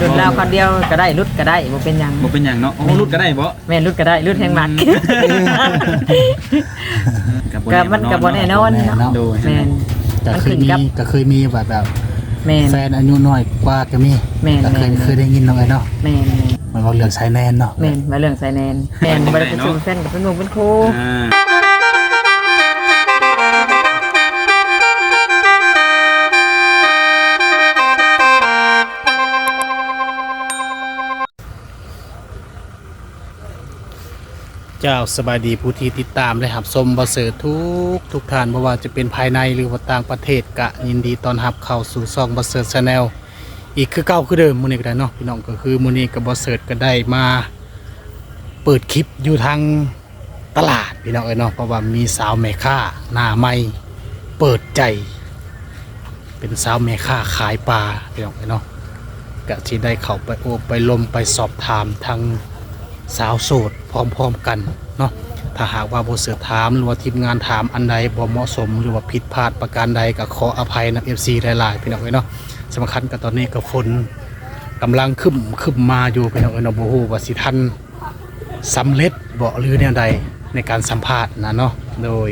รุ่นเราคนเดียวก็ได้รุดก็ได้บ่เป็นหยังบ่เป็นหยังเนาะโอ้รุดก็ได้บ่แม่นรุดก็ได้รุดแห่งมักก็มันก็บ่แน่นอนเนาะโดยแม่นก็มันเคขึ้ยนมีกับก็เคยมีแบบแบบแม่นแฟนอายุน้อยกว่าก็มีแม่นก็เคยแม่นเคยได้ยินน้องไอ้เนาะแม่นมันบอกเรื่องสายแนนเนาะแม่นมาเรื่องสายแนนแม่นบ่ได้เป็นชูแฟนกับเป็นหนุ่มเป็นครูอ่า เจ้าสบายดีผู้ที่ติดตามและหับชมบเสริฐทุกทุกท่านบ่ว่าจะเป็นภายในหรือว่าต่างประเทศกะยินดีตอนรับเข้าสู่ช่องบเสริฐชาแนลอีกคือเก่าคือเดิมมื้อนี้ก็ได้เนาะพี่น้องก็คือมื้อนี้กับบเสริฐก็ได้มา เปิดคลิปอยู่ทางตลาดพี่น้องเอ้ยเนาะเพราะว่ามีสาวแม่ค้าหน้าใหม่เปิดใจ เป็นสาวแม่ค้าขายปลาพี่น้องเอ้ยเนาะก็สิได้เข้าไปโอบไปลมไปสอบถามทาง สาวโสดพร้อมๆกันเนาะถ้าหากว่าบ่เสือถามหรือว่าทีมงานถามอันใดบ่เหมาะสมหรือว่าผิดพลาดประการใดก็ขออภัยนะ FC หลายๆพี่น้องเอ้ยเนาะสำคัญก็ตอนนี้ก็ฝนกำลังขึ้นขึ้นมาอยู่พี่น้องเอ้ยเนาะบ่ฮู้ว่าสิทันสำเร็จบ่หรือแนวใดในการสัมภาษณ์นะเนาะโดย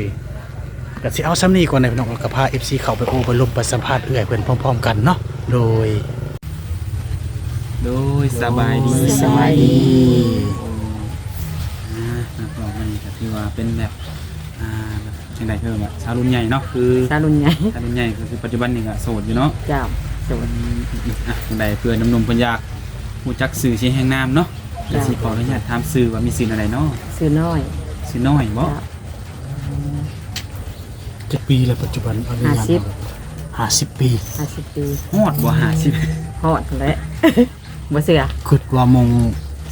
ก็สิเอาซ้ำนี้ก่อนในพี่น้องแล้วก็พา FC เข้าไปโอไปลมไปสัมภาษณ์เอื้อยเพิ่นพร้อม ๆ กันเนาะโดย โดยสบายดีสบายดี อ่านักร้องมันก็ คือว่าเป็นแบบอ่าแบบจังได๋คือแบบชาวรุ่นใหญ่เนาะคือตารุ่นใหญ่ชาวรุ่นใหญ่ก็คือปัจจุบันนี่ก็โสดอยู่เนาะเจ้าโสด อะจังไดเพื่อนน้ำนมเพิ่นอยากรู้จักสื่อชื่อแห่งนามเนาะจ้ะเดี๋ยวสิขออนุญาตถามสื่อว่ามีสื่ออะไรเนาะซื้อน้อยสื่อน้อยบ่เจ้าจักปีแล้วปัจจุบันเอาเรื่องห้าสิบ ห้าสิบปี50ปีฮอดบ่50 ฮอดแล้วบ่เสือคิดว่ามง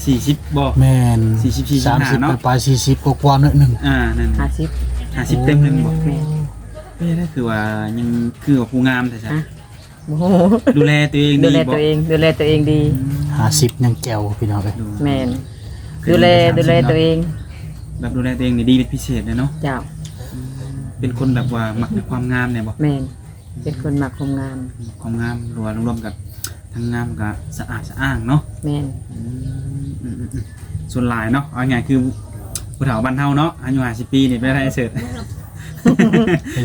40บ่แม่นสี่สิบสี่สิบสามห้าสิบเนาะปลายสี่สิบกว่าๆหน่อยหนึงอ่านั่น50 50เต็มหนึงบ่แม่นเอ้ยนั่นคือว่ายังคือว่าผู้งามแต่ใช่ฮะโอ้โหดูแลตัวเองดูดีแลบ่ตัวเอง ดูแลตัวเองดีห้าสิบยังแก้วพี่น้องเอ้ยดูแม่นดูแลดูแลตัวเอง แบบดูแลตัวเองนี่ดีเป็นพิเศษเลยเนาะเจ้าเป็นคนแบบว่ามักในความงามเนี่ยบ่แม่นเป็นคนมักความงาม ความงามรวมรวมกับ ทั้งงามกับสะอาดสะอ้างเนาะแม่นอืมอืมอืมอืมส่วนหลายเนาะเอาไงายคือผู้เฒ่าบ้านเฮาเนาะอายุ50ปีนี่เป็นอะไรเสร็จ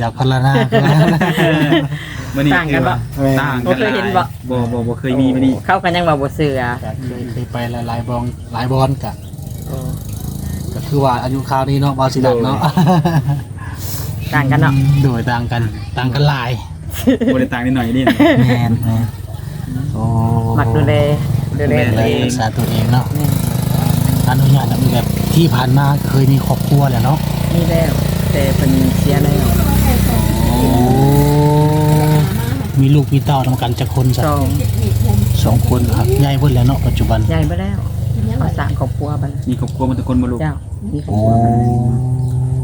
อยากพัฒนาพัฒนามื้อนี้คือว่าต่างกันหลายบ่บ่บ่เคยมีมื้อนี้เข้ากันยังว่าบ่เสือก็เคยเคยไปหลายๆบองหลายบอลกะโอ้ก็คือว่าอายุคราวนี้เนาะบาสิดักเนาะต่างกันเนาะ โดยต่างกันต่างกันหลายบ่ได้ต่างนิดหน่อยนี่แมนแม่น โอ้มักดูแลดูแลดูตัวแลเองรักษาตัวเองเนาะแม่นอนุญาตมีแบบที่ผ่านมาเคยมีครอบครัวแหละเนาะนี่แล้วแต่เป็นเสียแล้วโอ้มีลูกมีเต้านำกันจักคนสักสองสองคนครับใหญ่เพิ่นแล้วเนาะปัจจุบันใหญ่ไปแล้วเอาสร้างครอบครัวไปแล้วมีครอบครัวมันทุกคนบ่ลูกเจ้ามีครอบโอ้ครัวไปแล้ว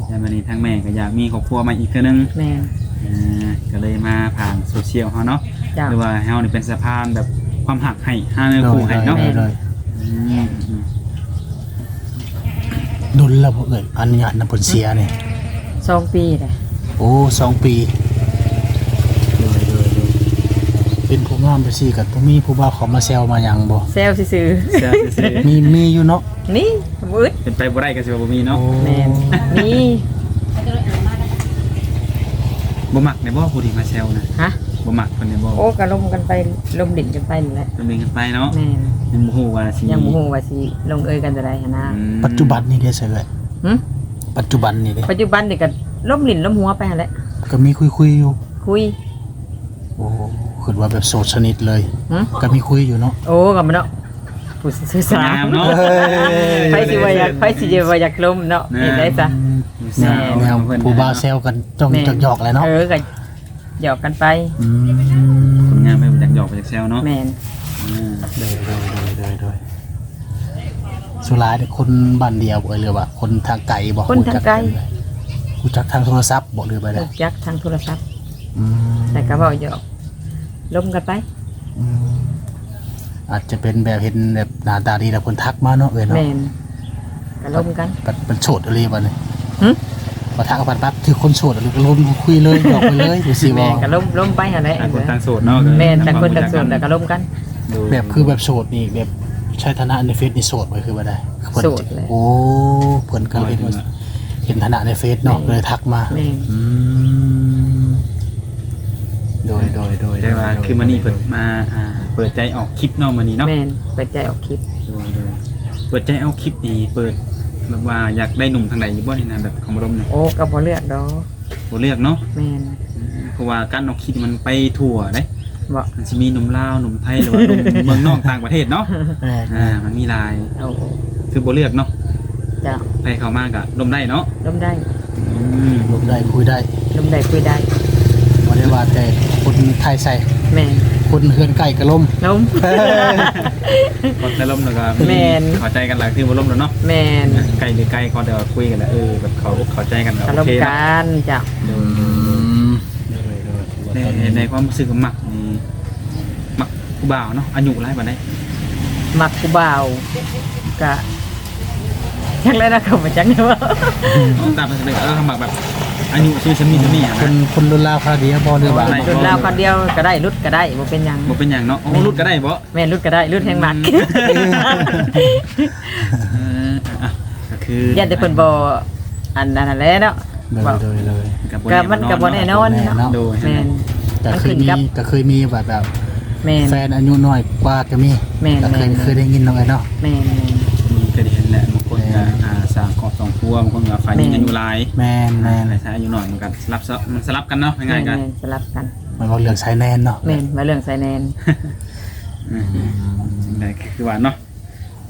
แต่มื้อนี้ทางแม่ก็อยากมีครอบครัวใหม่อีกเทื่อนึงแม่น อ่าก็เลยมาผ่านโซเชียลเฮาเนาะเจ้าหรือว่าเฮานี่เป็นสะพานแบบความหักให้ห้าเนื้อคู่ให้เนาะโดยโดยอืมอืมดุลแล้วบ่เอ่ยอนุญาตนำผลเสียเนี่ยสองปีเลยโอ้สองปีโดยโดยโดยเป็นผู้งามไปสิกับมีผู้บ่าวเขามาแซวมาหยังบ่เซลซื่อเสียเสียมีมีอยู่เนาะๆนี่มืดเป็นไปบ่ได้ก็สิว่าบ่มีเนาะ แม่นนี่ บ่มักในบ่ผู้ที่มาแซวนะฮะ บ่มักเพิ่นในบ่โอ้กระลมกันไปลมดิ่นกันไปนั่นแหละดำเนินกันไปเนาะแม่นยังบ่ฮู้ว่าสิยังบ่ฮู้ว่าสิลงเอยกันจะได้หั่นนะอืมปัจจุบันนี่ได้เสยเลยหึปัจจุบันนี่เด้ปัจจุบันนี่ก็ล้มหลินล้มหัวไปหั่นแหละก็มีคุยคุยๆอยู่ คุยโอ้คิดว่าแบบโสดสนิทเลย หึก็มีคุยอยู่เนาะโอ้ก็มันเนาะ ผู้สื่อสางารมเนาะไผสิว่าอยากไผสิว่าอยากล้มเนาะเห็นได้ซะแนวแนวเพิ่นผู้บ่าวแซวกันจ้องแม่จักหยอกเลยเนาะเออก็หยอกกันไปอืมคนงานไปจากหยอกไปจากแซวเนาะแม่นอืมโดยโดยโดยโดยโดยสุดท้ายเนี่ยคนบ้านเดียวบ่หรือว่าคนทางไกลบ่คนทางไกลรู้จักทางโทรศัพท์บ่หรือไปได้ถูกยักทางโทรศัพท์อืมแต่ก็บอกหยอกล้มกันไป อืมอาจจะเป็นแบบเห็นแบบหน้าตาดีแล้วคนทักมาเนาะเอ้ยเนาะแม่นก็ล้มกัน ปัดเป็นโสดอะไรบ้าเนี่ยหึพอทักกับปัดปั๊บคือคนโสดอะไรก็ล้มคุยเลยหยอกไปเลยดูสิบแม่อนก็ล้มล้มไปหั่นแหละต่างคนต่างโสดเนาะแม่นแต่างคนต่างส่วนแต่ก็ล้มกันอโดยแบบคือแบบโสดนี่แบบใช้ฐานะในเฟซนี่โสดไว้คือว่าได้เพิ่นโสดเลย โอ้เพิ่นก็เลยเห็นว่าเห็นฐานะในเฟซเนาะเลยทักมาแม่นอืมโดยโดยโดยแต่ว่าคือมันนี่เปิดมาอ่า เปิดใจออกคลิปเนาะมันนี่เนาะแม่นเปิดใจออกคลิปโดยโดยเปิดใจเอาคลิปนี้เปิดแบบว่าอยากได้หนุ่มทางไหนอยู่บ่นี่นะแบบของบรมเนี่ยโอ้ก็บ่เลือกดอกบ่เลือกเนาะแม่นเพราะว่าการเอาคลิปมันไปทั่วเด้บ่มันสิมีหนุ่มลาวหนุ่มไทยหรือว่าหนุ่ม เมืองนอกต่างประเทศเนาะแม่อ่ามันมีหลายโอ้คือบ่เลือกเนาะจ้ะไปเข้ามาก็ลมได้เนาะล้มได้อืมลงได้คุยได้ล้มได้คุยได้บ่ได้ว่าแต่คนไทยใส่แม่น คนเฮือนไก่ก็ล่มล้มพอได้ลมแล้วก็แม่น เข้าใจกันแล้วคือบ่ลมแล้วเนาะแม่นไกลหรือไกลก็เดี๋ยวคุยกันแล้วเออแบบเขาเข้าใจกันแล้วอารโอมเคณ์เนาะกันจ้ะในในความรู้สึกของมักนี่มักผู้บ่าวเนาะอายุหลายปานใดมักกูบ่าวก็ จังเลยนะเขามาจังเลยว่าเอาตามภาษาเออมักแบบอายุชื่อชมีชมีอะคนนะคนรุ่นราวคราวเดียวบ่หรือว่าอะไรรุ่นราวคนเดียวก็ได้รุดก็ได้บ่เป็นหยังบ่เป็นหยังเนาะโอ้รุดก็ได้บ่แม่นรุดก็ได้รุดแห่งมักเอออะก็คือยันแต่เพิ่นบ่อันนั้นแหละเนาะเลยว่าเลยเลยกับก็มันก็บ่แน่นอนแน่เนาะเนาะโดยแม่นแต่มันเคยขึ้นมีกับก็เคยมีแบบแบบแม่นแฟนอายุน้อยกว่าก็มีแม่นก็เคยแม่นเคยได้ยินน้องไอ้เนาะแม่น ก็อ่าสามขอบสองครัวบางคนก็ฝ่ายหญิงแม่นอายุหลายแม่นแม่นฝ่ายชายอายุน้อยเหมือนกันสลับซะมันสลับกันเนาะง่ายๆกัน แม่นสลับกันมันว่าเรื่องสายแนนเนาะแม่นมาเรื่องไซแนนอืมได้คือว่าเนาะ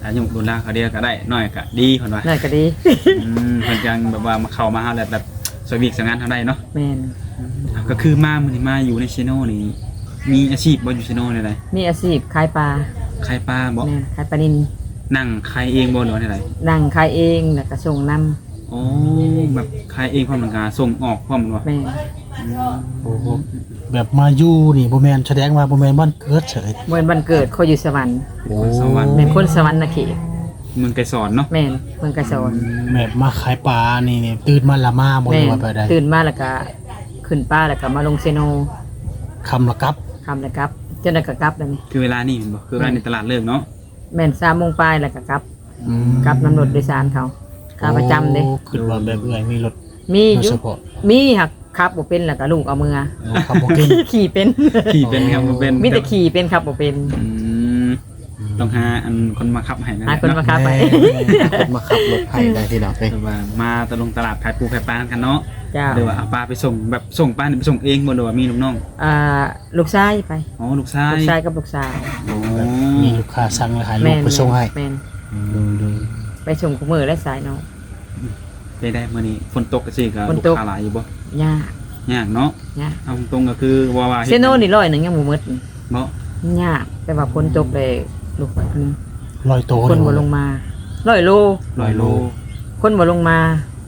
อายุรุ่นล่างเขาเดียวก็ได้น้อยก็ดีเพิ่นว่านั่นก็ดี อืมเพิ่นจังแบบว่ามาเข้ามาหาแบบแบบสวิกสงานทำได้เนาะ แม่นก็คือมามื้อนี้มาอยู่ในชิโน่นี่มีอาชีพบ่อยู่ชิโน่ได้ไดมีอาชีพขายปลาขายปลาบ่แม่นขายปลานิน นั่งขายเองบ่หรือว่าได้ไดนั่งขายเองแล้วก็ส่งนำโอ้แบบขายเองพร้อมกันกาส่งออกพร้อมกันบ่แม่นโอ้โหแบบมาอยู่นี่บ่แม่นแสดงว่าบ่แม่นบ้านเกิดเฉยเมื่อวันเกิดเขาอยู่สวรรค์โอ้สวรรค์แม่นคนสวรรค์นะเขตเมืองไกรสอนเนาะแม่นเมืองกระสอนแบบมาขายปลานี่นี่ตื่นมาละมาบ่แม่รู้นว่าไปได้ตื่นมาแล้วก็ขึ้นป้าแล้วก็มาลงเซโนคำละกับ ทำแล้วกลับจนได้ก็กลับแล้วนี่คือเวลานี่เห็นบ่คือเวลาในตลาดเลิกเนาะ แม่น3โมงปลายแล้วก็กลับอืมกลับน้ำรถโดยสารเขาขาประจำเด้ โอ้ขึ้นว่าแบบเอื้อยมีรถมีโดอยยู่เฉพาะมีหักขับบ่เป็นแล้วก็ลูกเอามือโอ้ขับบ่เก่งขี่เป็น ขี่เป็นครับบ่เป็นมีแต่ขี่เป็นครับบ่เป็นอืมต้องหาอันคนมาขับให้นั่นแหหาละคนมาเนาะขับไปคนมาขับรถให้ได้ที่น้องเอ้ยแต่ว่ามาตะลงตลาดขายปูขายปลากันเนาะเจ้าหรือว่าเอาปลาไปส่งแบบส่งปลานี่ไปส่งเองบ่หรือว่ามีลูกน้องอ่าลูกชายไป อ๋อลูกชายลูกชายกับลูกสาวโอ้ มีลูกค้าสั่งแล้วให้ลูแม่กนไปส่งให้แม่นดูดูไปส่งคู่มือและสายน้องไปได้มื้อนี้ฝนตกก็สิก็ฝนลูกตก ค้าหลายอยู่บ่ยากยากเนาะยากเอาตรงๆก็คือว่าว่าฮ็ดเซโนนี่ร้อยหนึ่งยังหมูมืดเนาะยากแต่ว่าฝนตกเลยลูกคนลอยโตคนบ่ลงมาร้อยโลร้อยโลคนบ่ลงมา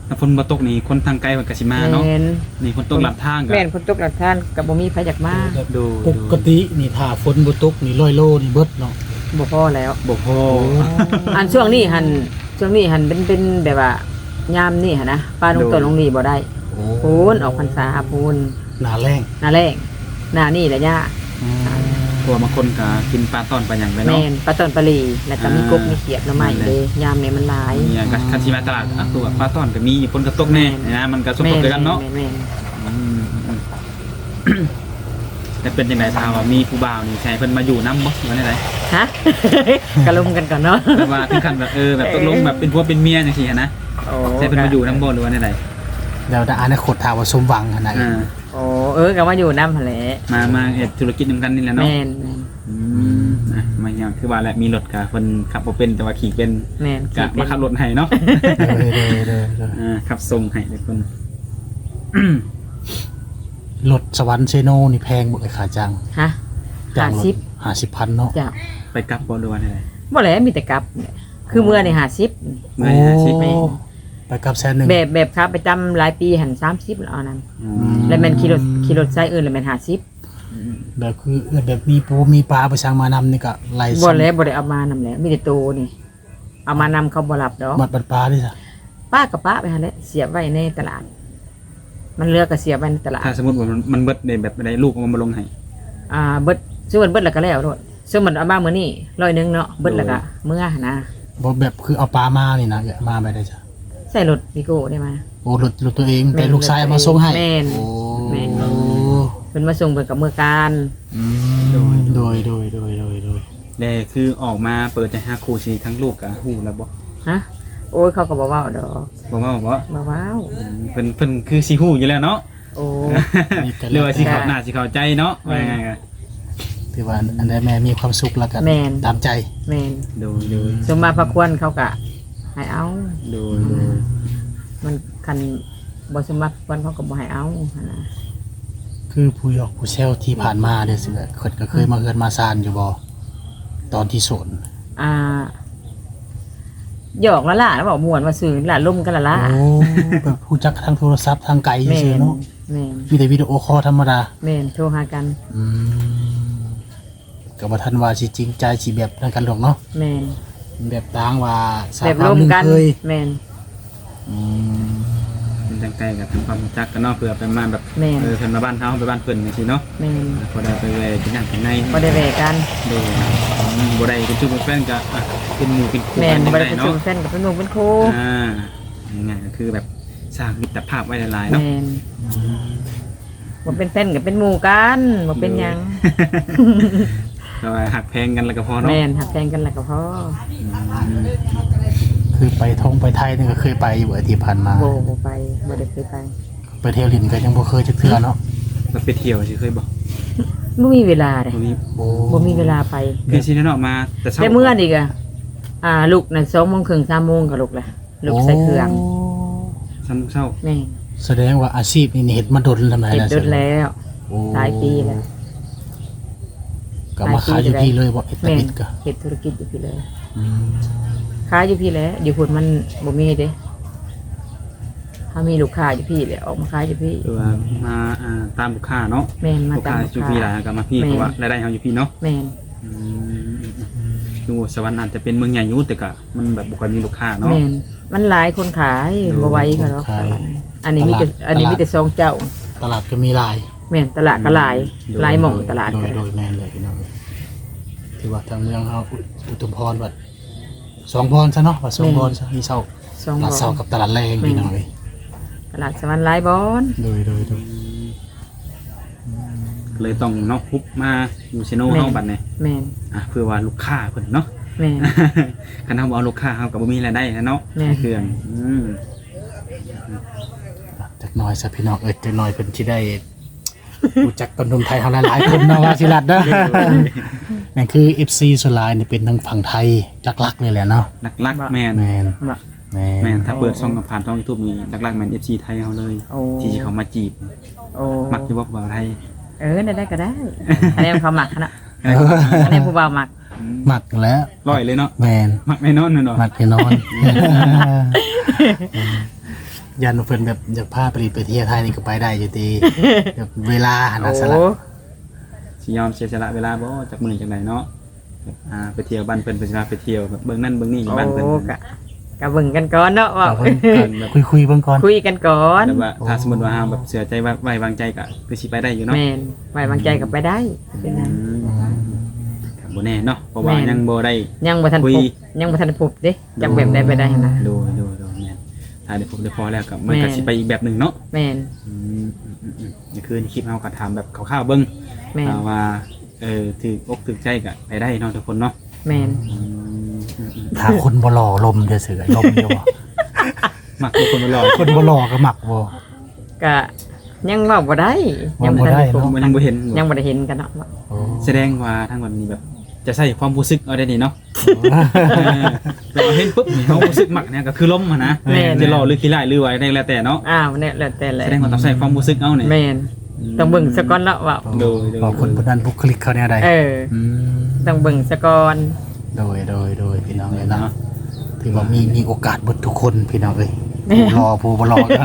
ถ้าฝนบ่ตกนี่คนทางไกลมันก็สิมาเนาะแม่นนี่ฝนตกหลับทางก็แม่นฝนตกหลักท่านกับบ่มีไผอยากมาดูปกตินี่ถ้าฝนบ่ตกนี่ลอยโลนี่เบิดเนาะบ่พอแล้ว บ่พออันช่วงนี้หันช่วงนี้หันเป็นเป็นแบบว่ายามนี่หันนะปลาลงตัวลงนี่บ่ได้โอ้พูนออกพรรษาพูนหนาแรงหน้าแรงหน้านี่แหละย่าเพ ราะว่าบางคนก็กินปลาตอนปลาหยังไปแม่เนาะ นปลาตอนปลาลีแล้วก็มีกบมีเขียดหน้ำใหม่นั่นแหละเลยยามเนี่ยมันหลายเนี่ยก็คันสิมาตลาดอะคือว่าปลาตอนก็มีฝนก็ตกแน่นะมันก็สมบูรณ์ด้วยกันเนาะ แม่แม่แม่อืมอืมแต่เป็นยังไงทางว่ามีผู้บ่าวนี่ใช่เพิ่นมาอยู่น้ำบ่ว่าไดฮะ กระลุมกันก่อนเนาะ แบบว่าถึงขั้นแบบเออแบบตกลงแบบเป็นผัวเป็นเมียจังซี่หั้นนะโอ้ใช่เพิ่นมาอยู่น้ำบ่หรือว่าไดแล้วแต่อนาคตถ้าว่าสมหวังขนาดอ่าโอ้เออก็มาอยู่น้ำหั่นแหละมามาเฮ็ดธุรกิจนำกันนี่แหละเนาะแม่นแม่นอืมอะมาอย่างคือว่าแหละมีรถก็เพิ่นขับบ่เป็นแต่ว่าขี่เป็นแม่นก็ขี่เป็มานขับรถให้เนาะเลยเลยเลยเลยอ่าขับส่งให้ทุกคนรถสวรรค์เซโนนี่แพงบ่ไอ้ขาจังฮะจัห้างรถสิบห้าสิบพันเนาะจ้ะไปกลับบ่หรือว่าไดบ่แหละมีแต่กลับเนี่ยคือเมื่อนี่ห้าสิบเมื่อห้าสิบแม่ ไปกับแสนหนึ่งแบบแบบครับไปจำหลายปีหันสามสิบแล้วเอานั้นอ๋อแล้วแม่นขี่รถขี่รถไซค์อื่นแล้วแม่นห้าสิบแบบคือแบบมีปูมีปลาไปสั่งมานำนี่ก็ไล่บ่แล้วบ่ได้เอามานำแล้วมีแต่โตนี่ เอามานำเขาบ่รับดอกบัดบัดปลาดิจ้ะป้ากับป้าไปหั่นแหละเสียบไว้ในตลาด มันเหลือก็เสียบไว้ในตลาดถ้าสมมติว่ามันมันเบิดในแบบใดลูกเอามาลงให้อ่าเบิดซื้อเบิดเบิดแล้วก็แล้วโลดสมมุติเอามามื้อนี้ร้อยหนึงเนาะเบิดแล้วก็เมื่อนะบ่แบบคือเอาปลามานี่นะมาไปได้จ้ะ ใส่รถวิโก้ได้มา โอ้รถรถตัวเองแม่แต่นลูกชายเอามาส่งให้แม่นโอ้แม่น เพิ่นมาส่งเพิ่นกับเมื่อการอืมโดยโดยโดยโดยโดยโดยแต่คือออกมาเปิดใจหาครูสิทั้งลูกกับฮู้แล้วบ่ฮะโอ้ยเขาก็บ่เว้าดอกบ่ว่าบ่บ่เว้าอืมเพิ่นเพิ่นคือสิฮู้อยู่แล้วเนาะโอ้ เรียกว่าสิเข้าหน้าสิเข้าใจเนาะว่าไงกันถือว่าอันใดแม่มีความสุขแล้วกันแม่น ตามใจ แม่นดูดูสมมาพระควรเขาก็ ให้เอาดูดูมันคันบ่สมมาพระควรเขาก็บ่ให้เอาหั่นนะคือผู้หยอกผู้แซวที่ผ่านมาเด้อสิเพิ่นก็เคยมาเฮือนมาซานอยู่บ่ตอนที่โสนอ่าหยอกละล่ะแล้วบอกม่วนว่าซื้อละล่มกันละล่ะโอ้แบบผู้จักทางโทรศัพท์ทางไกลแม่ซื่อนเนาะแม่นมีแต่วิดีโอคอลธรรมดาแม่นโทรหากันอืมก็บ่ทันว่าสิจริงใจสิแบบนั้นกันหรอกเนาะแม่น แบบต่างว่าสาแบบวล่มหงกันเคยแม่นอืมมันจังไกลกับทำความรู้จักกันเนาะเผื่อไปมาแบบแม่น เออเพิ่นมาบ้านเฮาไปบ้านเพิ่นจังซี่เนาะแม่นพอได้ไปแวะกินน้ำกินในบ่ได้แวะกันดูอืมบ่ได้เป็นจุ๊บเป็นแฟนก็อะเป็นหมู่เป็นคู่แม่นกันบ่ได้ได้เป็นเนาะชุมแฟนกับเป็นหนุ่มเป็นครูอ่าง่ายๆก็คือแบบสร้างมิตรภาพไว้หลายๆเนาะแม่นบ่เป็นแฟนกับเป็นหมู่กันบ่เป็นหยัง ก็ว่าหักแพงกันแล้วก็พอเนาะแม่นหักแพงกันแล้วก็พอคือไปท่องไปไทยนี่ก็เคยไปอยู่อาทิตย์ผ่านมาบ่บ่ไปบ่ได้เคยไปไปเที่ยวลินก็ยังบ่เคยจักเทื่อเนาะเราไปเที่ยวสิเคยบอกบ่มีเวลาเลยบ่มีโอ้บ่มีเวลาไปคือสิได้เนาะมาแต่เช้าแต่เมื่อนี่ก็อ่าลูกน่ะ2:30น3โมงก็ลูกแหละลูกใส่เครื่องซ้ำเช้าแม่นแสดงว่าอาชีพนี่เฮ็ดมาดนทำไมเฮ็ดล่ะดนแล้วโอ้หลายปีแล้ว ก็มาขายอยู่พี่เลยบ่เฮ็ดตะแม่นบิดก็เฮ็ดธุรกิจอยู่พี่เลยอืมค้าอยู่พี่แหล้วอยู่พุ่นมันบ่มีเด้ถ้ามีลูกค้าอยู่พี่แหละออกมาขายอยู่พี่คือว่ามาอ่าตามลูกค้าเนาะแม่นมาลูกตาค้าม อยู่พี่หลายก็มาพี่แม่นเพราะว่ารายได้เฮาอยู่พี่เนาะแม่นอืมดูสวรรค์อาจจะเป็นเมืองใหญ่อยู่แต่ก็มันแบบบ่ค่อยมีลูกค้าเนาะ แม่นมันหลายคนขายบ่ไหวก็หรอกอันนี้มีแต่อันนี้มีแต่ซองเจ้า ตลาดก็มีหลาย แม่นตลาดก็หลายหลายหม่องตลาดโดก็ยโดยแม่นเลยพี่น้องถือว่าทางเมืองเฮาอุอุทุมพรวัดสองพรซะเนาะวัดสองพรซะมีเช้าซองตบ่ลาดเช้ากับตลาดแรงพี่น้องเอ้ยตลาดสวรรค์หลายบอนโดยโดยโดยเลยต้องเนาะฮุบมาอยู่เชโนเฮาบัดนี้แม่นอะเพื่อว่าลูกค้าเพิ่นเนาะ แม่น คันเฮาบ่เอาลูกค้าเฮาก็บ่มีรายได้นะเนาะแม่เครื่องอืมจักหน่อยซะพี่น้องเอ้ยจักหน่อยเพิ่นสิได้ รู้จักคนหนุ่มไทยเฮาหลายๆคนเนาะว่าสิรัดเด้อนั่นคือ FC ส่วนหลายนี่เป็นทางฝั่งไทยจักลักเลยแหละเนาะหลักๆแม่นแม่นบ่แม่แม่นนถ้าเปิดช่องกับผ่านช่อง YouTube นี่หลักๆแม่น FC ไทยเฮาเลย โอ้ที่สิเขามาจีบ โอ้มักอยู่บ่บ่าวไทยเออได้ได้ก็ได้อันนี้เขาหมักนะเอออันนี้ผู้บ่าวหมักหมักแล้ว ร้อยเลยเนาะแม่นมักแน่นอนเนาะหมักแน่นอน ยันว่าเพิ่นแบบอยากพาไปไปเที่ยวไทยนี่ก็ไปได้อยู่ดีแบบเวลาหาโอ้สละสิยอมเสียสละเวลาบ่จากมื้อจังไดเนาะแบบอ่าไปเที่ยวบ้านเพิ่นเพิ่นสิพาไปเที่ยวแบบเบิ่งนั่นเบิ่งนี่อยู่บ้านเพิ่นโอ้กะกะเบิ่งกันก่อนเนาะว่าเอาเพิ่นเกินคุยคุยๆเบิ่งก่อน คุยกันก่อนแต่ว่าถ้าสมมุติว่าเฮาแบบเสียใจว่าไว้วางใจก็คือสิไปได้อยู่เนาะแม่นไว้วางใจกับไปได้เป็นนั้นอืมครับบ่แน่เนาะเพราะว่าแม่น ยังบ่ได้ ยังบ่ทันคุพยบยังบ่ทันพบเด้จักแบบได้ไปได้หั่นนะดูดูดูแม่น ถ้าได้พบได้พอแล้วก็มันแม่ก็นสิไปอีกแบบหนึงเนาะแม่นอืมอืมอืมอืมนี่คือในคลิปเฮาก็ถามแบบคร่าวๆเบิ่งแม่นอ่าว่าเออถือกถือใจก็ไปได้เนาะทุกคนเนาะแม่นอืมอืมอืมถ้าคนบ่หล่อลมจะเสือลมอยู่บ่มักทุกคนมาหล่อคนบ่หล่อก็หมักบ่ ก็ยังเว้าบ่ได้ยับ่ทันเว้าบ่ได้พบเนาะมันยังบ่เห็นยังบ่ได้เห็นกันเนาะโอ้แสดงว่าทั้งวันนี้แบบ จะใส่ความรู้สึกเอาได้นี่เนาะเออแบบว่าเห็นปุ๊บนี่เขารู้สึกมักเนี่ยก็คือล้มอะนะแม่น จะหล่อหรือขี้ร้ายหรือไว้ได้แล้วแต่เนาะอ้าวเนี่ยแล้วแต่แหละแสดงว่าต้องใส่ความรู้สึกเอาเนี่ยแม่นต้องเบิ่งซะก่อนเนาะว่า โดยโดยบอกคนผู้นั้นบุคลิกเขาแนวใดเออมต้องเบิ่งซะก่อนโดยโดยโดยพี่น้องเลยเนาะถือว่ามีมีโอกาสเบดทุกคนพี่น้องเอ้ยผู้รอผู้บ่รอก็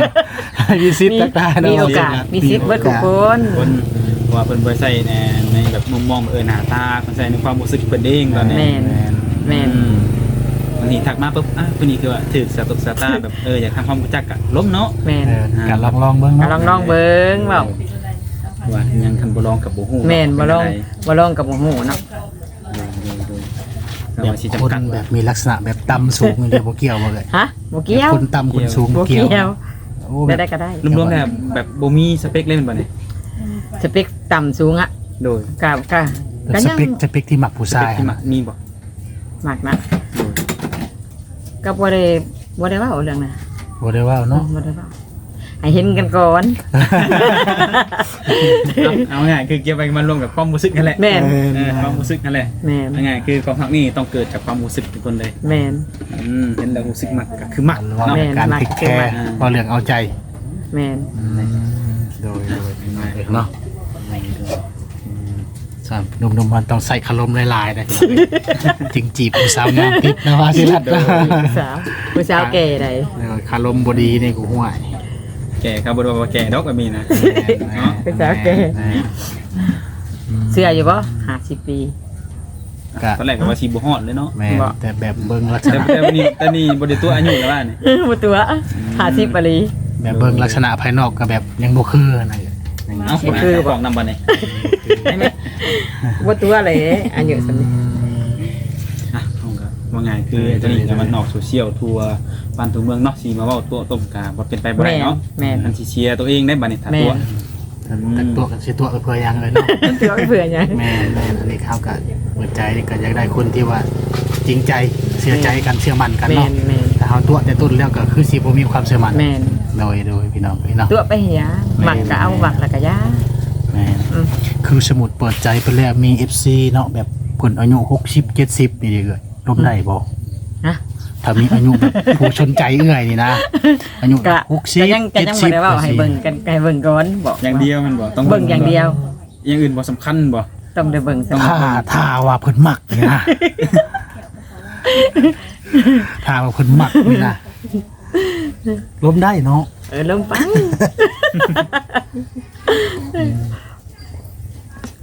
มีสิทธิ์มีต่างๆเนาะมีโอกาสมีสิทธิ์เบิดทุกคนคน ว่าเพิ่นบ่ใส่ในในแบบมุมมองเออหน้าตาเพิ่นใส่ในความรู้สึกเพิ่นเองตอนนี้แม่น แม่น อืมบางทีทักมาปุ๊บอะคนนี้คือว่าถือสตุกสตาแบบเอออยากทำความรู้จักกะล้มเนาะ แม่นเออการลองลองๆเบิ่งก็เนาะลองลองเบิ่งเว้าว่ายังคันบ่ลองกับบ่ฮู้แม่นบ่ลองเป็บ่ลองกับบ่ฮู้เนาะไดแบบว่าสิคนจำกัดแบบมีลักษณะแบบต่ำสูงนี่เดียวบ่เกี่ยวบ่เลยฮะบ่เกี่ยวคนต่ำคนสูงบ่บ่เกี่ยวเกี่ยวโอ้ได้แบบได้ก็ได้ รวมๆแล้วแบบบ่มีสเปคเล่นบ่เนี่ย สเปคต่ำสูงอะโดยกะกะก็สยังเปคสเปคที่มักผู้สชาเปคยที่มามีบ่มากนะก็บ่ได้บ่ได้เว่าเรื่องน่ะบ่ได้ว่าเนาะบ่ได้เว่าให้เห็นกันก่อนเอาเอาง่ายคือเกี่ยวไปมันรวมกับความรู้สึกนั่นแหละแม่นเออความรู้สึกนั่นแหละแม่นเอาง่ายคือความรักนี่ต้องเกิดจากความรู้สึกทุกคนเลยแม่น อืมเห็นแล้วรู้สึกมักก็คือมักว่าเนาะแม่การมักเทคแคคือมัร์กว่าเรื่องเอาใจแม่นโดยโดยเนาะ สามหนุ่มๆมันต้องใส่คารมหลายๆนะจึงจีบผู้สาวงามติดนะว่าสิรัตผู้สาวผู้สาวแก่ใดคารมบดีนี่กูห่วยแก่ครับบ่ได้ว่าแก่ดอกก็มีนะเนาะผู้สาวแก่เสื้ออยู่บ่50ปีก็ตอนแรกก็ว่าสิบ่ฮอดเลยเนาะแม่นบ่แต่แบบเบิ่งลักษแต่ณะแต่วันนี้แต่นี่บ่ได้ตัวอายุแล้วว่านี่บ่ตัว50ปรีแบบเบิ่งลักษณะภายนอกก็แบบยังบ่คืออะไรเอ้าบ่คือบ่บอกนำบ่นี่ บ่ตัวเลยอายุสำนี้อะเอาก็ว่าไงคือตอนนี้ก็มันออกโซเชียลทั่วบ้านทั่วเมืองเนาะสิมาเว้าตัวต้มกาบ่เป็นไปบ่ได้แม่นเนาะแม่นอันสิเชียร์ตัวเองได้บัดนี้ถ้าแม่ตัวนแต่ตัวกันสิตัวก็เพื่อยังเลยเนาะตัวเผื่อหยังแม่นแม่นอันนี้เข้ากับเปิดใจนี่ก็อยากได้คนที่ว่าจริงใจเชื่อใจกันเชื่อมั่นกันแม่เนาะนแม่นแต่เฮาตัวแต่ต้นแล้วก็คือสิบ่มีความเชื่อมั่นแม่นโดยโดยพี่น้องพี่น้อง ตัวไปเหียหมักก็เอาหมักแล้วก็ยาแม่นอืม คือสมุดเปิดใจไปแล้วมี FC เนาะแบบคนอายุ60 70นี่เลยลบได้บ่นะถ้ามีอายุแบบผู้ชนใจเอื้อยนี่นะอายุกะ60ก็ยังก็ยังบ่ได้เว่าให้เบิ่งกันให้เบิ่งก่อนบอกอย่างเดียวมันบ่ต้องเบิ่งอย่างเดียว อย่างอื่นบ่สำคัญบ่ต้องได้เบิ่งซะถ้าถ้าว่าเพิ่นมักนี่นะ ถ้าว่าเพิ่นมักนี่นะล้มได้เนาะเออลมฟัง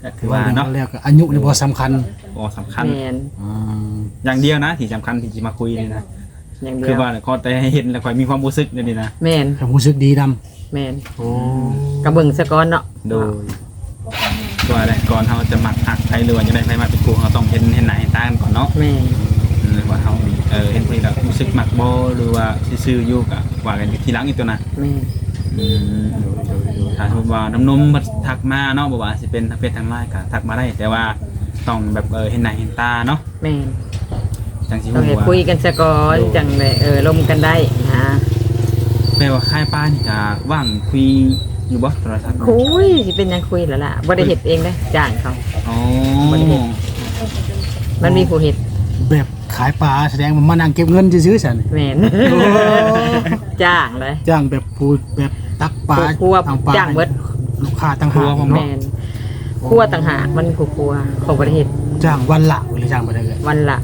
ก็คือว่าเนาะแล้วก็อายุนี่บ่สำคัญบ่สำคัญ แม่นอย่างเดียวนะที่สำคัญที่จะมาคุยนี่นะอย่างเดีคือยวว่าขอแต่ให้เห็นแล้วค่อยมีความรู้สึกเดี๋ยวนี้นะแม่นถ้ารู้สึกดีนำแม่นโอ้ก็เบิ่งซะก่อนเนาะโดยตัวอะไรก่อนเราจะหมักหักใครหรือว่าจะได้ใครมาเป็นครูเราต้องเห็นเห็นไหนเห็นตากันก่อนเนาะ แม่นหรือว่าเขาเออเห็นคนนี้แล้วรู้สึกหมักบ่หรือว่าซื่อๆอยู่กับว่ากันทีหลังอีกตัวนะแม่น อืมโดยโดยโดยถ้าสมมติว่าน้ำนมมาทักมาเนาะบอกว่าสิเป็นทางเพศทางไลน์ก็ทักมาได้ แต่ว่าต้องแบบเออเห็นหน้าเห็นตาเนาะแม่นจังสิต้องให้ว่าคุยกันซะก่อนจังได้เออลมกันได้นะแปลว่าค่ายป้านี่ก็ว่างคุยอยู่บ่โทรศัพท์คุยสิเป็นหยังคุยแล้วล่ะบ่ได้เฮ็ดเองเด้จ้างเขา อ๋อบ่ได้เฮ็ดมันมีผู้เฮ็ดแบบขายปลาแสดงว่ามานั่งเก็บเงินซื่อๆซั่นแม่น จ้างเลยจ้างแบบพูดแบบ ตักปลาครัวทางปลาจ้างเบิดลูกค้าต่างหากแม่นครัวต่างหากมันคือครัวของประเทศจ้างวันละหรือจ้างบ่ได้เลยวันละ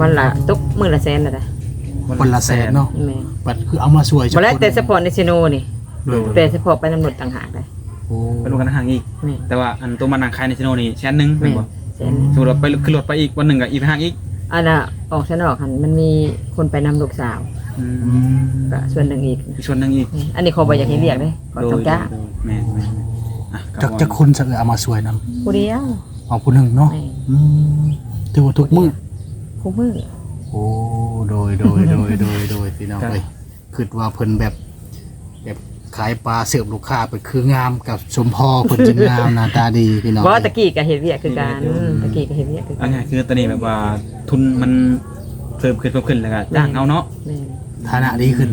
วันละตกมื้อละแสนน่ะนะวันละแสนเนาะแม่นบัดคือเอามาสวยบ่แล้วแต่เฉพาะในซิโนนี่โดยแต่เฉพาะไปตำรวจต่างหากเลยโอ้ไปดูกันห่างอีก แม่นแต่ว่าอันตัวมันนางคายในชโนนี่แชนหนึงแม่เป็นนบ่แสนสมมติว่าไปขึ้นรถไปอีกวันหนึ่งกับอีกห่างอีกอันน่ะออกชนอกหันมันมีคนไปนำลูกสาวอือืมม ก็ส่วนหนึ่งอีก อีกส่วนหนึ่งอีกอันนี้เขาบ่อยากให้เรียกเด้ขอต้องจ้างโดยแม่นแม่นอะจักจะคนสักเอามาสวยนํผู้เดียวเอาผู้หนึงเนาะแม่อืมถือว่าทุกมื้อผู้มือโอ้โดยโดยโดยโดยโดยพี่น้องเอ้ยคิดว่าเพิ่นแบบแบบขายปลาเสิร์ฟลูกค้าเป็นคืองามกับสมพอเพิ่นจึงงามหน้าตาดีพี่น้องบ่ตะกี้ก็เฮ็ดเวียกคือกันตะกี้ก็เฮ็ดเวียกคือกัอันนนี้คือตอนนี้แบบว่าทุนมันเพิ่มขึ้นเพิ่มขึ้นแล้วก็จ้างเอาเนาะแม่น ฐานะดีขึ้น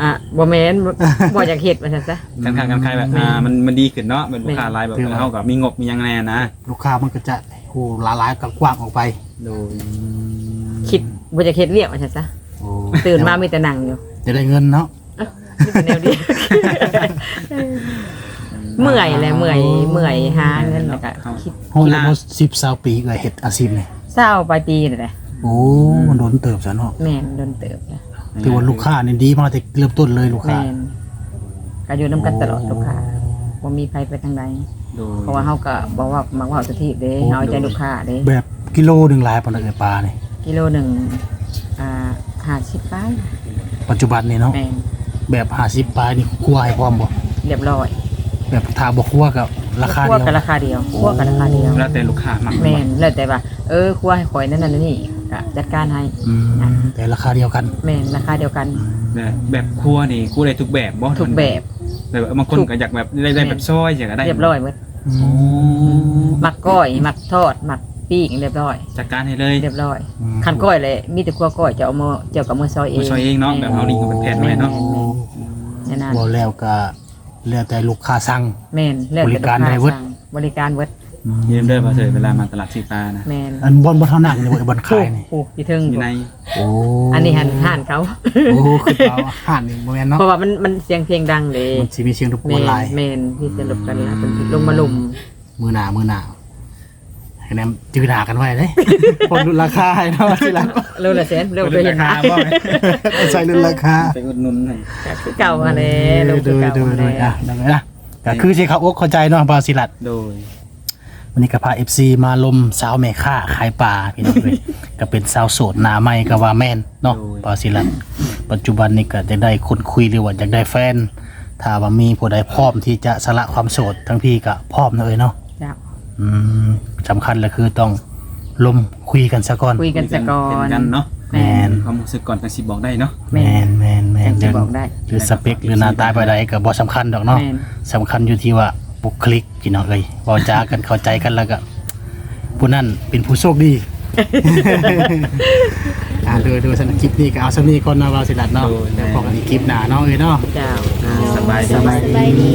อะบ่แม่นบ่บ่อยากเฮ็ดว่าซั่นซะ การค้าการขายแบบอ่ามันมันดีขึ้นเนาะเป็นลูกค้ารายแบบแม่นเฮากับมีงบมีหยังแน่นะลูกค้ามันก็จะโอ้หลายๆกับกว้างออกไปโดยคิดบ่อยากเฮ็ดเวียกว่าซั่นซะ โอ้ตื่นมามีแต่นั่งอยู่จะได้เงินเนาะนี่เป็นแนวเดียวเมื่อยแหละเมื่อยเมื่อยหาเงินแล้วก็คิดโหแล้วสิบสาวปีก็เฮ็ดอาชีพนี่เศร้าปลายปีนี่แหละ โอ้มันโดนเติบซะเนาะแม่นโดนเติบนะถือว่าลูกค้านี่ดีมากแต่เริ่มต้นเลยลูกค้าแม่นก็อยู่นํกันตลอดลูกค้าบ่มีใครไปทางใดโดยเพราะว่าเฮาก็บอกว่ามักเว้าสถิเด้เฮาเอาใจลูกค้าเด้แบบกิโลหนึงหลายปานใดเอ่ยปลานี่กิโลหนึ่งอ่า50ปลายปัจจุบันนี่เนาะแม่นแบบ50ปลายนี่คั่วให้พร้อมบ่เรียบร้อยแบบถ้าบ่คั่วก็ราคาคั่วเดียว กันราคาเดียวคั่วกันราคาเดียวแล้วแต่ลูกค้ามักแม่นแล้วแต่ว่าเออคั่วให้ข่อยนั่นนั่นนี่ ก็จัดการให้ อืมแต่ราคาเดียวกัน แม่นราคาเดียวกันแบบแบบครัวนี่ครัวได้ทุกแบบบ่ทุกแบบ แบบบางคนก็อยากแบบได้ได้แบบซอยอยากได้เรียบร้อยหมดโอ้หมักก้อยหมักทอดหมักปิ้งเรียบร้อย จัดการให้เลยเรียบร้อยอืม คันก้อยเลยมีแต่คั่วก้อยจะเอามาเจียวกับมือซอยเองมือซอยเองเนาะแบบเอานี่ก็เป็นแผ่นไว้เนาะแม่นแม่นแม่นบ่แล้วก็แล้วแต่ลูกค้าสั่ง แม่นแล้วแต่บริการได้เบิดสั่งบริการเวิร์ดเยี่ยมเด้อบ่เสยเวลามาตลาดสีปลานะแม่นอันบนบนเท่านั้นนี่บ่บนขายนี่โอ้พี่ถึงอยู่ในโอ้อันนี้หันห่านเขาโอ้คือเอาอาหารนี่บ่แม่นเนาะเพราะว่ามันมันเสียงเพลงดังเลยมันสิมีเสียงรบกเมวนนหลายเมนที่สรุปกันละเป็นลงมาลุมมือหนามือหนาให้แนมจืดหนากันไว้เลยคนรุ่นราคาให้เนาะทีหลังเร็วละเซนเร็วไปเห็นรานะคาบ่ไหมใส่รุ่นราคาไปอุดหนุนหน่อยคือเก่าอะไรเร็วดูคือเก่าดูอะดูไรอะดังไงนะก็คือสิเขาอกเข้าใจเนาะบาสิลัดโดย วันนี้ก็พา FC มาลมสาวแม่ค่าขายปลาพี่น้องเลย ก็เป็นสาวโสดหน้าใหม่ก็ว่าแม่นเนาะบาสิลัดปัจจุบันนี้ก็จะได้คนคุยหรือว่าอยากได้แฟน ถ้าว่ามีผู้ใดพร้อมที่จะสละความโสดทั้งพี่ก็พร้อมเลยเนาะจ้ะอืมสำคัญเลยคือต้องลมคุยกันซะก่อนคุยกันสะก่อเห็นน กันเนาะแมนความรู้สึกก่อนจังสิบอกได้เนาะแมนแมนแมนจังจะบอกได้หรือสเปคหรือหน้าตาไปใดก็บ่สำคัญดอกเนาะแม่น สำคัญอยู่ที่ว่า บุคลิกพี่น้องเอ้ยเว้าจากันเข้าใจกันแล้วก็ผู้นั้นเป็นผู้โชคดี อ่าดูดูสนคลิปนี้ก็เอาสำนี้ก่อนเนาะว่าสิลัดเนาะเดี๋ยวพบกันอีกคลิปหน้าเนาะเอ้ยเนาะ เจ้าสบายดี สบายดี